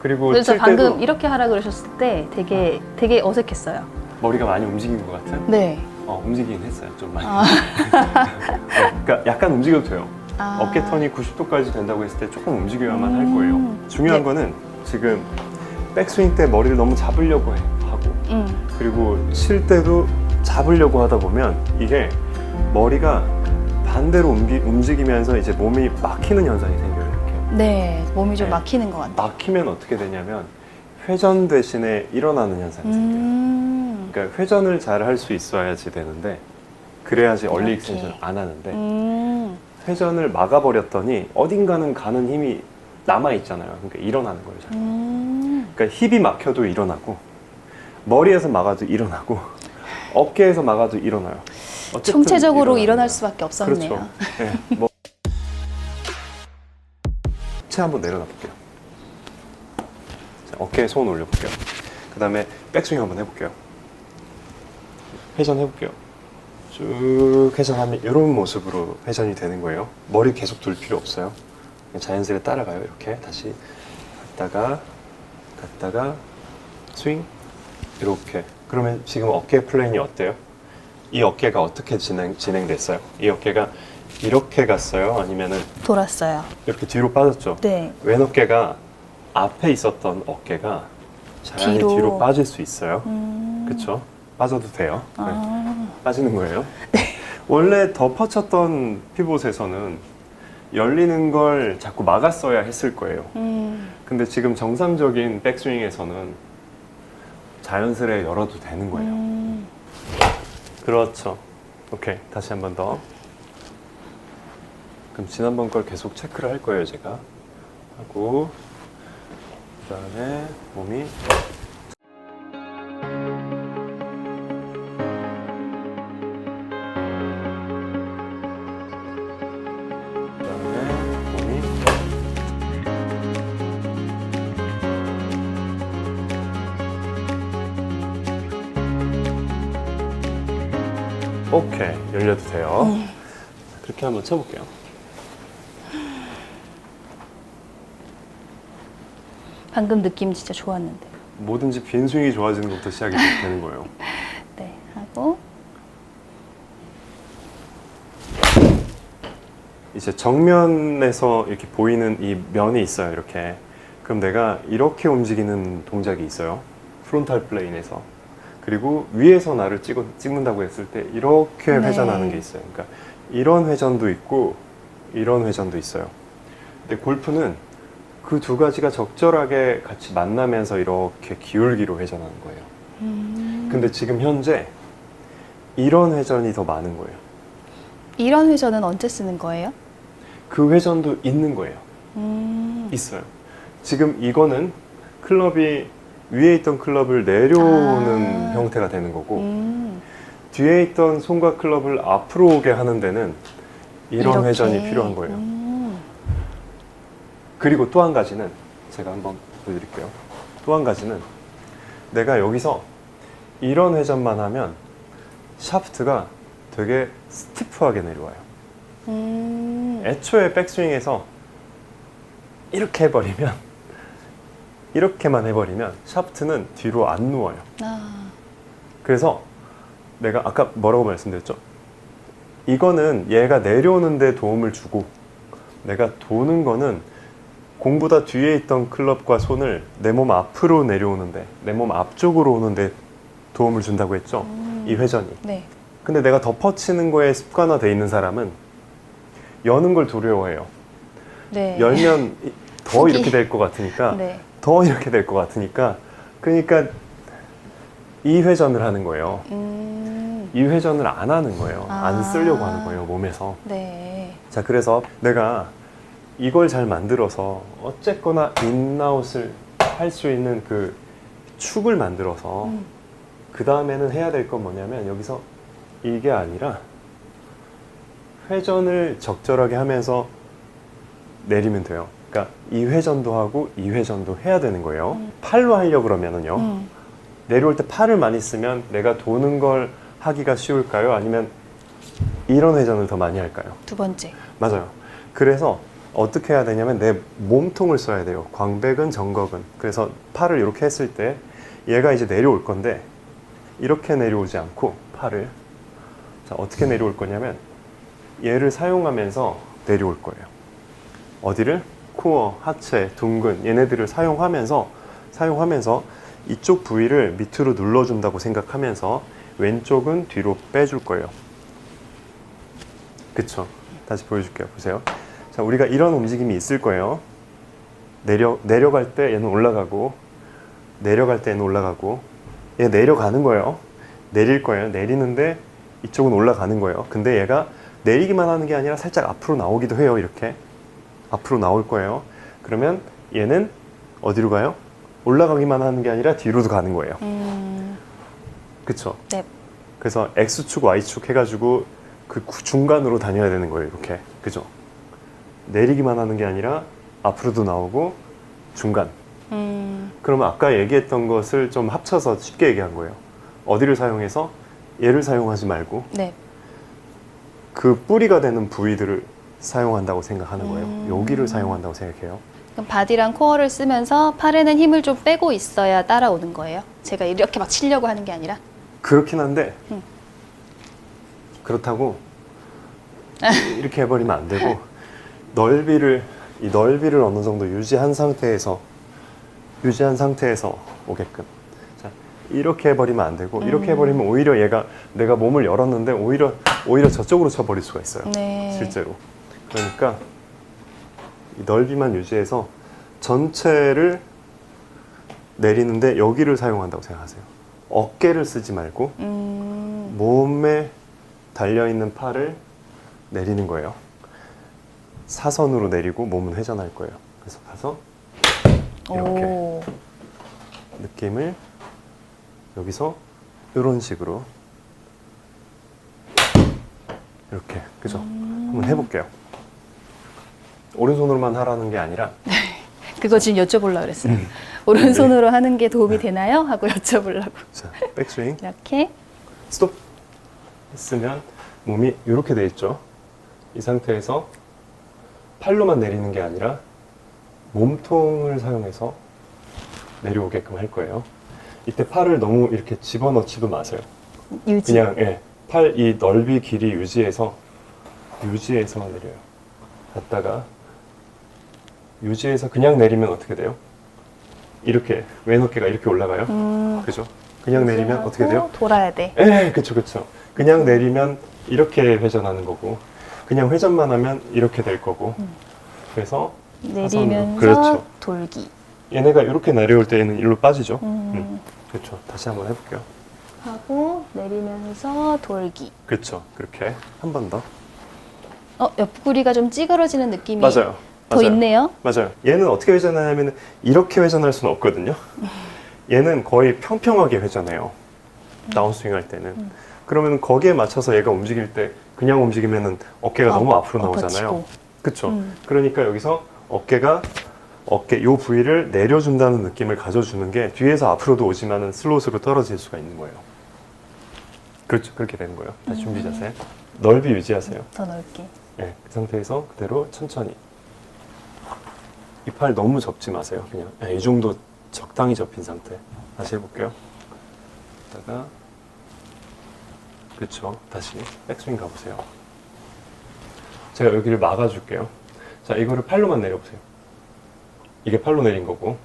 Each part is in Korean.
그리고 그래서 칠 방금 때도 이렇게 하라 그러셨을 때 되게 되게 어색했어요. 머리가 많이 움직인 것 같은? 네. 어, 움직이긴 했어요. 좀 많이. 아. 어, 그러니까 약간 움직여도 돼요. 아. 어깨 턴이 90도까지 된다고 했을 때 조금 움직여야만 할 음. 거예요. 중요한 네. 거는 지금 백스윙 때 머리를 너무 잡으려고 해, 하고 음. 그리고 칠 때도 잡으려고 하다 보면 이게 머리가 반대로 움기, 움직이면서 이제 몸이 막히는 현상이 생겨요. 네. 몸이 좀 네. 막히는 것 같아요. 막히면 어떻게 되냐면 회전 대신에 일어나는 현상이 생겨요. 음. 그러니까 회전을 잘 할 수 있어야지 되는데 그래야지 얼리. 익스텐션 안 하는데 음. 회전을 막아버렸더니 어딘가는 가는 힘이 남아 있잖아요. 그러니까 일어나는 거예요. 잘. 음. 그러니까 힙이 막혀도 일어나고 머리에서 막아도 일어나고 어깨에서 막아도 일어나요. 총체적으로 일어날. 수밖에 없었네요. 그렇죠. 네, 뭐. 체 한번 내려놔 볼게요. 자, 어깨에 손 올려 볼게요. 그 다음에 백스윙 한번 해볼게요. 회전 해볼게요. 쭉 회전하면 이런 모습으로 회전이 되는 거예요. 머리 계속 둘 필요 없어요. 자연스레 따라가요. 이렇게 다시 갔다가 갔다가 스윙 이렇게. 그러면 지금 어깨 플레인이 어때요? 이 어깨가 어떻게 진행, 진행됐어요? 이 어깨가 이렇게 갔어요? 아니면은 돌았어요. 이렇게 뒤로 빠졌죠? 네. 왼 어깨가 앞에 있었던 어깨가 자연히 뒤로. 뒤로, 빠질 수 있어요. 음. 그쵸? 빠져도 돼요. 네. 아. 빠지는 거예요. 원래 덮어쳤던 피봇에서는 열리는 걸 자꾸 막았어야 했을 거예요. 음. 근데 지금 정상적인 백스윙에서는 자연스레 열어도 되는 거예요. 음. 그렇죠. 오케이. 다시 한 번 더. 그럼 지난번 걸 계속 체크를 할 거예요, 제가. 하고, 그 다음에 몸이. 그 다음에 몸이. 오케이. 열려도 돼요. 음. 그렇게 한번 쳐볼게요. 방금 느낌 진짜 좋았는데. 뭐든지 빈스윙이 좋아지는 것부터 시작이 되는 거예요. 네. 하고 이제 정면에서 이렇게 보이는 이 면이 있어요. 이렇게. 그럼 내가 이렇게 움직이는 동작이 있어요. 프론탈 플레인에서. 그리고 위에서 나를 찍어, 찍는다고 했을 때 이렇게 네. 회전하는 게 있어요. 그러니까 이런 회전도 있고 이런 회전도 있어요. 근데 골프는 그 두 가지가 적절하게 같이 만나면서 이렇게 기울기로 회전하는 거예요. 음. 근데 지금 현재 이런 회전이 더 많은 거예요. 이런 회전은 언제 쓰는 거예요? 그 회전도 있는 거예요. 음. 있어요. 지금 이거는 클럽이 위에 있던 클럽을 내려오는 아. 형태가 되는 거고 음. 뒤에 있던 손과 클럽을 앞으로 오게 하는 데는 이런 이렇게. 회전이 필요한 거예요. 음. 그리고 또 한 가지는 제가 한번 보여드릴게요. 또 한 가지는 내가 여기서 이런 회전만 하면 샤프트가 되게 스티프하게 내려와요. 음. 애초에 백스윙에서 이렇게 해버리면 이렇게만 해버리면 샤프트는 뒤로 안 누워요. 아. 그래서 내가 아까 뭐라고 말씀드렸죠? 이거는 얘가 내려오는데 도움을 주고 내가 도는 거는 공보다 뒤에 있던 클럽과 손을 내 몸 앞으로 내려오는데 내 몸 앞쪽으로 오는데 도움을 준다고 했죠? 음. 이 회전이. 네. 근데 내가 덮어치는 거에 습관화돼 있는 사람은 여는 걸 두려워해요. 네. 열면 이- 더. 이렇게 될 것 같으니까 네. 더 이렇게 될 것 같으니까 그러니까 이 회전을 하는 거예요. 음. 이 회전을 안 하는 거예요. 아. 안 쓰려고 하는 거예요, 몸에서. 네. 자, 그래서 내가 이걸 잘 만들어서 어쨌거나 인아웃을 할 수 있는 그 축을 만들어서 음. 그 다음에는 해야 될 건 뭐냐면 여기서 이게 아니라 회전을 적절하게 하면서 내리면 돼요. 그러니까 이 회전도 하고 이 회전도 해야 되는 거예요. 음. 팔로 하려고 그러면은요. 음. 내려올 때 팔을 많이 쓰면 내가 도는 걸 하기가 쉬울까요? 아니면 이런 회전을 더 많이 할까요? 두 번째. 맞아요. 그래서 어떻게 해야 되냐면 내 몸통을 써야 돼요. 광배근, 정거근. 그래서 팔을 이렇게 했을 때 얘가 이제 내려올 건데 이렇게 내려오지 않고 팔을 자 어떻게 내려올 거냐면 얘를 사용하면서 내려올 거예요. 어디를? 코어, 하체, 둥근 얘네들을 사용하면서 사용하면서 이쪽 부위를 밑으로 눌러준다고 생각하면서 왼쪽은 뒤로 빼줄 거예요. 그쵸? 다시 보여줄게요. 보세요. 자, 우리가 이런 움직임이 있을 거예요. 내려 내려갈 때 얘는 올라가고 내려갈 때 얘는 올라가고 얘 내려가는 거예요. 내릴 거예요. 내리는데 이쪽은 올라가는 거예요. 근데 얘가 내리기만 하는 게 아니라 살짝 앞으로 나오기도 해요. 이렇게 앞으로 나올 거예요. 그러면 얘는 어디로 가요? 올라가기만 하는 게 아니라 뒤로도 가는 거예요. 음, 그쵸? 네. 그래서 X축, Y축 해가지고 그 구- 중간으로 다녀야 되는 거예요. 이렇게. 그죠? 내리기만 하는 게 아니라 앞으로도 나오고 중간. 음, 그러면 아까 얘기했던 것을 좀 합쳐서 쉽게 얘기한 거예요. 어디를 사용해서 얘를 사용하지 말고 네. 그 뿌리가 되는 부위들을 사용한다고 생각하는 거예요. 음. 여기를 사용한다고 생각해요. 그럼 바디랑 코어를 쓰면서 팔에는 힘을 좀 빼고 있어야 따라오는 거예요. 제가 이렇게 막 치려고 하는 게 아니라. 그렇긴 한데 음. 그렇다고 이렇게 해버리면 안 되고 넓이를 이 넓이를 어느 정도 유지한 상태에서 유지한 상태에서 오게끔 자 이렇게 해버리면 안 되고 이렇게 음. 해버리면 오히려 얘가 내가 몸을 열었는데 오히려 오히려 저쪽으로 쳐버릴 수가 있어요 네. 실제로 그러니까 이 넓이만 유지해서 전체를 내리는데 여기를 사용한다고 생각하세요 어깨를 쓰지 말고 음, 몸에 달려 있는 팔을 내리는 거예요. 사선으로 내리고 몸은 회전할 거예요. 그래서 가서 이렇게. 오. 느낌을 여기서 이런 식으로 이렇게 그죠? 한번 해볼게요. 오른손으로만 하라는 게 아니라 그거 지금 여쭤보려고 그랬어요. 음. 오른손으로 하는 게 도움이 되나요? 하고 여쭤보려고. 자 백스윙 이렇게. 스톱 했으면 몸이 이렇게 돼 있죠. 이 상태에서 팔로만 내리는 게 아니라 몸통을 사용해서 내려오게끔 할 거예요. 이때 팔을 너무 이렇게 집어넣지도 마세요. 유지. 그냥 예, 팔 이 넓이 길이 유지해서 유지해서 내려요. 갔다가 유지해서 그냥 내리면 어떻게 돼요? 이렇게 왼 어깨가 이렇게 올라가요. 음, 그죠? 그냥 내리면 어떻게 돼요? 돌아야 돼. 예, 그쵸, 그쵸. 그냥 내리면 이렇게 회전하는 거고, 그냥 회전만 하면 이렇게 될 거고, 그래서 내리면서 그렇죠. 돌기. 얘네가 이렇게 내려올 때는 일로 빠지죠. 음, 음, 그렇죠. 다시 한번 해볼게요. 하고 내리면서 돌기. 그렇죠. 그렇게 한 번 더. 어, 옆구리가 좀 찌그러지는 느낌이 맞아요. 더 맞아요. 있네요. 맞아요. 얘는 어떻게 회전하냐면 이렇게 회전할 수는 없거든요. 얘는 거의 평평하게 회전해요. 다운스윙 할 때는. 음. 그러면 거기에 맞춰서 얘가 움직일 때 그냥 움직이면은 어깨가 너무 어, 앞으로 나오잖아요. 그쵸. 음. 그러니까 여기서 어깨가 어깨 요 부위를 내려준다는 느낌을 가져주는 게 뒤에서 앞으로도 오지만은 슬롯으로 떨어질 수가 있는 거예요. 그렇죠. 그렇게 되는 거예요. 다시 준비 음. 자세. 넓이 유지하세요. 더 넓게. 네, 그 상태에서 그대로 천천히. 이팔 너무 접지 마세요. 그냥 네, 이 정도 적당히 접힌 상태. 다시 해볼게요. 다가 그렇죠. 다시 백스윙 가보세요. 제가 여기를 막아줄게요. 자, 이거를 팔로만 내려보세요. 이게 팔로 내린 거고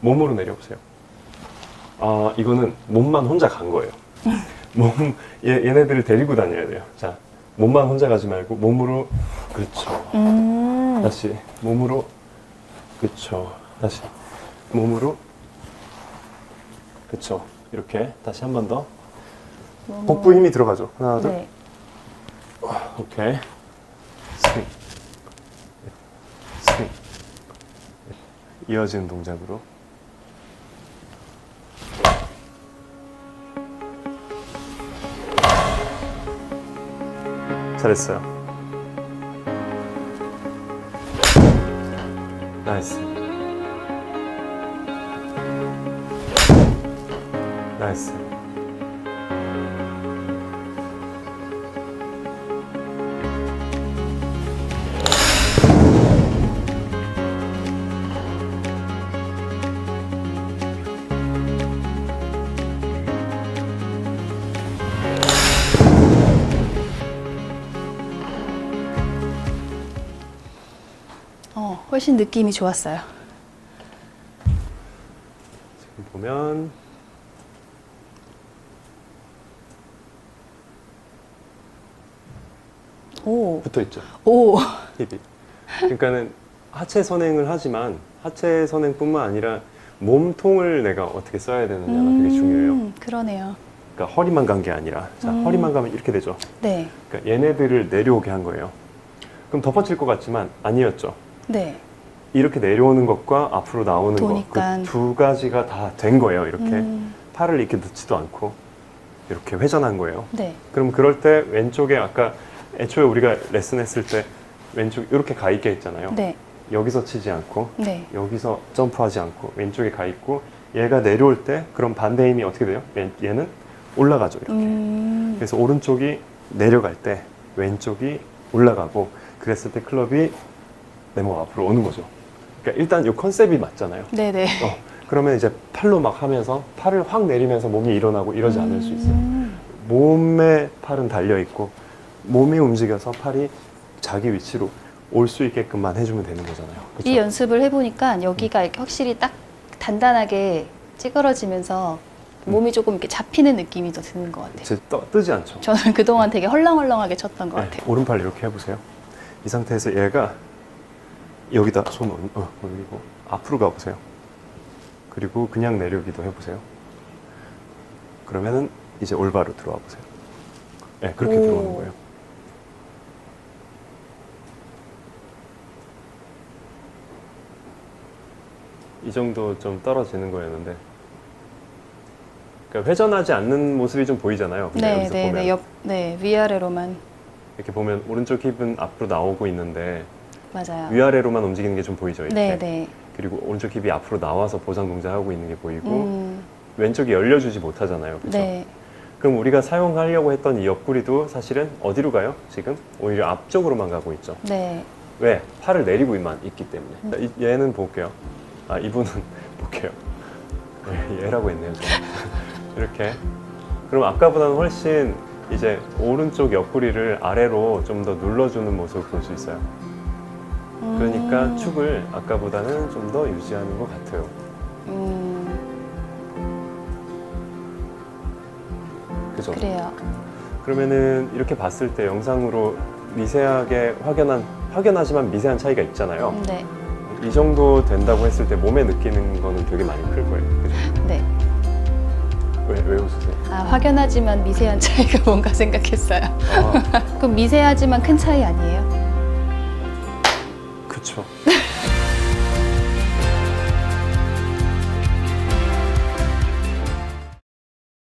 몸으로 내려보세요. 아, 이거는 몸만 혼자 간 거예요. 몸 얘, 얘네들을 데리고 다녀야 돼요. 자, 몸만 혼자 가지 말고 몸으로 그렇죠. 음, 다시 몸으로 그쵸 다시 몸으로 그쵸 이렇게 다시 한 번 더. 너무- 복부 힘이 들어가죠. 하나 둘. 네. 오케이. 스윙. 스윙. 이어지는 동작으로. 잘했어요. 나이스 감사했어요. 훨씬 느낌이 좋았어요. 지금 보면 오, 붙어 있죠. 오, 힙이. 그러니까는 하체 선행을 하지만 하체 선행뿐만 아니라 몸통을 내가 어떻게 써야 되느냐가 되게 중요해요. 음, 그러네요. 그러니까 허리만 간 게 아니라 자 음. 허리만 가면 이렇게 되죠. 네, 그러니까 얘네들을 내려오게 한 거예요. 그럼 덮어칠 것 같지만 아니었죠. 네. 이렇게 내려오는 것과 앞으로 나오는 것. 그 두 가지가 다 된 거예요. 이렇게 음, 팔을 이렇게 넣지도 않고 이렇게 회전한 거예요. 네. 그럼 그럴 때 왼쪽에 아까 애초에 우리가 레슨했을 때 왼쪽 이렇게 가 있게 했잖아요. 네, 여기서 치지 않고 네. 여기서 점프하지 않고 왼쪽에 가 있고 얘가 내려올 때 그럼 반대 힘이 어떻게 돼요? 얘- 얘는 올라가죠. 이렇게. 음, 그래서 오른쪽이 내려갈 때 왼쪽이 올라가고 그랬을 때 클럽이 네모가 앞으로 오는 거죠. 그러니까 일단 이 컨셉이 맞잖아요. 네네. 어, 그러면 이제 팔로 막 하면서 팔을 확 내리면서 몸이 일어나고 이러지 않을 수 있어요. 음, 몸에 팔은 달려 있고 몸이 움직여서 팔이 자기 위치로 올 수 있게끔만 해주면 되는 거잖아요. 그쵸? 이 연습을 해보니까 여기가 이렇게 확실히 딱 단단하게 찌그러지면서 몸이 조금 이렇게 잡히는 느낌이 더 드는 것 같아요. 제 떠, 뜨지 않죠. 저는 그동안 되게 헐렁헐렁하게 쳤던 것 네, 같아요. 오른팔 이렇게 해보세요. 이 상태에서 얘가 여기다 손 올- 어, 올리고 앞으로 가보세요. 그리고 그냥 내려오기도 해보세요. 그러면은 이제 올바로 들어와 보세요. 네, 그렇게 오. 들어오는 거예요. 이 정도 좀 떨어지는 거였는데 그러니까 회전하지 않는 모습이 좀 보이잖아요. 근데 네, 여기서 네, 보면 네, 옆, 네, 위아래로만 이렇게 보면 오른쪽 힙은 앞으로 나오고 있는데 맞아요. 위아래로만 움직이는 게 좀 보이죠. 이렇게. 네, 네. 그리고 오른쪽 힙이 앞으로 나와서 보상 동작하고 있는 게 보이고 음, 왼쪽이 열려주지 못하잖아요. 그렇죠? 네, 그럼 우리가 사용하려고 했던 이 옆구리도 사실은 어디로 가요? 지금 오히려 앞쪽으로만 가고 있죠. 네. 왜? 팔을 내리고만 있기 때문에. 음. 자, 이- 얘는 볼게요. 아 이분은 볼게요. 예, 얘라고 했네요. 이렇게. 그럼 아까보다는 훨씬 이제 오른쪽 옆구리를 아래로 좀 더 눌러주는 모습을 볼 수 있어요. 그러니까 음, 축을 아까보다는 좀 더 유지하는 것 같아요. 음, 그죠? 그래요. 그러면은 이렇게 봤을 때 영상으로 미세하게 확연한 확연하지만 미세한 차이가 있잖아요. 네, 이 정도 된다고 했을 때 몸에 느끼는 거는 되게 많이 클 거예요. 그죠? 네. 왜, 왜 웃으세요? 아, 확연하지만 미세한 차이가 뭔가 생각했어요. 아, 그럼 미세하지만 큰 차이 아니에요? 그쵸.